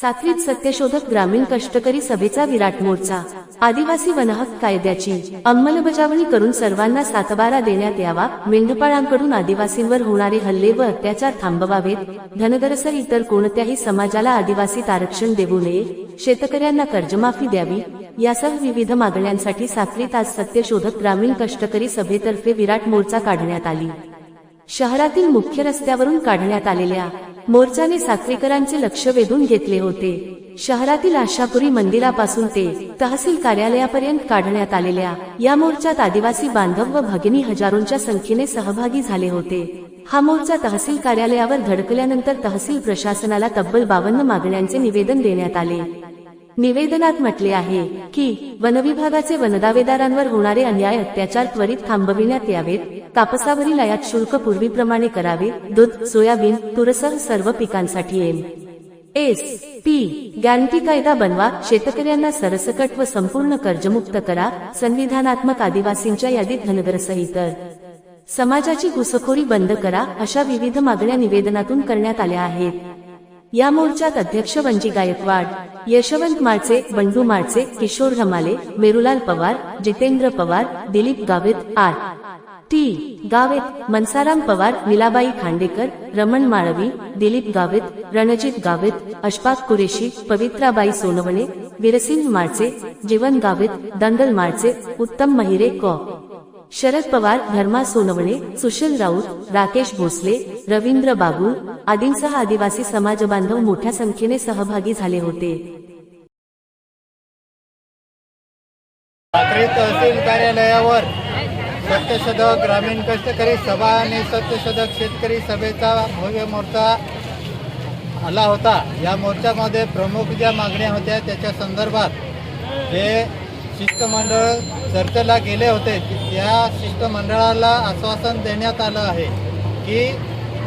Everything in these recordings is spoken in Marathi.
साक्रीत सत्यशोधक ग्रामीण कष्टकरी सभेचा विराट मोर्चा. आदिवासी वनहक कायद्याची अंमलबजावणी करून सर्वांना सातबारा देण्यात यावा मेंढपाळांकडून आदिवासींवर होणारे हल्ले व अत्याचार थांबवावेत धनगरसर इतर कोणत्याही समाजाला आदिवासीत आरक्षण देऊ नये शेतकऱ्यांना कर्जमाफी द्यावी यासह विविध मागण्यांसाठी साक्रीत आज सत्यशोधक ग्रामीण कष्टकरी सभेतर्फे विराट मोर्चा काढण्यात आली. शहरातील मुख्य रस्त्यावरून काढण्यात आलेल्या मोर्चाने साखरेकरांचे लक्ष वेधून घेतले होते. शहरातील आशापुरी मंदिरापासून ते तहसील कार्यालयापर्यंत काढण्यात आलेल्या या मोर्चात आदिवासी बांधव व भगिनी हजारोंच्या संख्येने सहभागी झाले होते. हा मोर्चा तहसील कार्यालयावर धडकल्यानंतर तहसील प्रशासनाला तब्बल बावन्न मागण्यांचे निवेदन देण्यात आले. निवेदनात म्हटले आहे की वनविभागाचे वनदावेदारांवर होणारे अन्याय अत्याचार त्वरित थांबविण्यात यावेत कापसावरील आयात शुल्क पूर्वीप्रमाणे करावे दूध सोयाबीन तुरसह सर्व पिकांसाठी एम एस. पी. गॅरंटी कायदा बनवा शेतकऱ्यांना सरसकट व संपूर्ण कर्जमुक्त करा संविधानात्मक आदिवासींच्या यादीत धनगरसह समाजाची घुसखोरी बंद करा अशा विविध मागण्या निवेदनातून करण्यात आल्या आहेत. या मोर्चात अध्यक्ष वंजी गायकवाड यशवंत माळचे बंडू माळचे किशोर रमाले मेरुलाल पवार जितेंद्र पवार दिलीप गावित आर. टी. गावित मनसाराम पवार मिलाबाई खांडेकर रमण माळवी दिलीप गावित रणजित गावित अशफाक कुरेशी पवित्राबाई सोनवणे विरसिंग माळचे जीवन गावित दंडल माळचे उत्तम महिरे कॉ. शरद पवार धर्मा सोनवणे सुशील राऊत राकेश भोसले रवींद्र बाबू आदींसह आदिवासी समाज बांधव मोठ्या संख्येने सहभागी झाले होते. तहसील कार्यालयावर सत्यशोधक ग्रामीण कष्टकरी सभा आणि सत्यशोधक शेतकरी सभेचा भव्य मोर्चा आला होता. या मोर्चामध्ये प्रमुख ज्या मागण्या होत्या त्याच्या संदर्भात जे शिष्टमंडळ चर्चेला गेले होते त्या शिष्टमंडळाला आश्वासन देण्यात आलं आहे की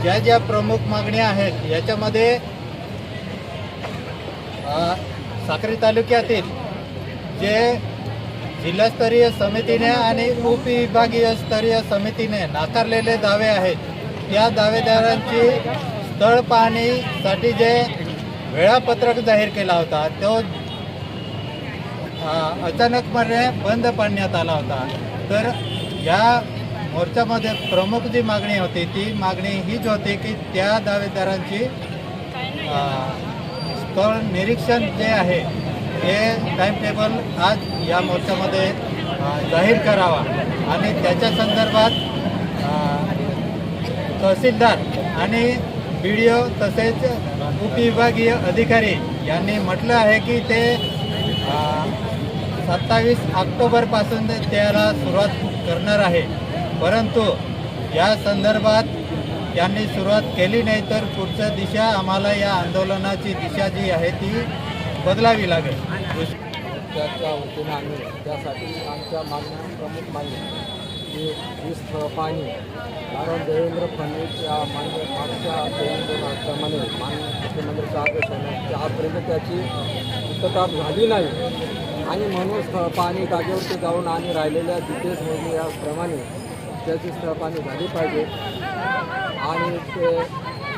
ज्या ज्या प्रमुख मागण्या आहेत याच्यामध्ये साक्री तालुक्यातील जे जिल्हास्तरीय समितीने आणि उपविभागीय स्तरीय समितीने नाकारलेले दावे आहेत त्या दावेदारांची स्थळ पाहणीसाठी जे वेळापत्रक जाहीर केला होता तो अचानकपणे बंद पाडण्यात आला होता. तर या मोर्चामध्ये प्रमुख जी मागणी होती ती मागणी हीच होती की त्या दावेदारांची स्थळ निरीक्षण जे आहे हे टाईम टेबल आज या मोर्चामध्ये जाहीर करावा. आणि त्याच्या संदर्भात तहसीलदार आणि बी डी ओ तसेच उपविभागीय अधिकारी यांनी म्हटलं आहे की ते सत्तावीस ऑक्टोबरपासून त्याला सुरुवात करणार आहे. परंतु या संदर्भात त्यांनी सुरुवात केली नाही तर पुढच्या दिशा आम्हाला या आंदोलनाची दिशा जी आहे ती बदलावी लागेल. त्याच्या वतीनं आम्ही त्यासाठी आमच्या मागण्या प्रमुख मागण्या की वीस पाणी कारण देवेंद्र फडणवीस या मान्य मागच्या देवेंद्रप्रमाणे मान्य मुख्यमंत्र्यांच्या आदेश की आजपर्यंत त्याची पूर्तता झाली नाही. आणि म्हणून स्थळ पाणी जागेवरती जाऊन आणि राहिलेल्या जितेश मोदी याप्रमाणे त्याची स्थळ झाली पाहिजे. आणि ते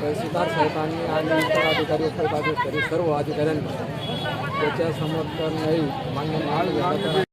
तहसीलदार साहेबांनी आणि इतर अधिकारी उपविभागीय अधिकारी सर्व अधिकाऱ्यांनी त्याच्या समर्थन नाही मान्य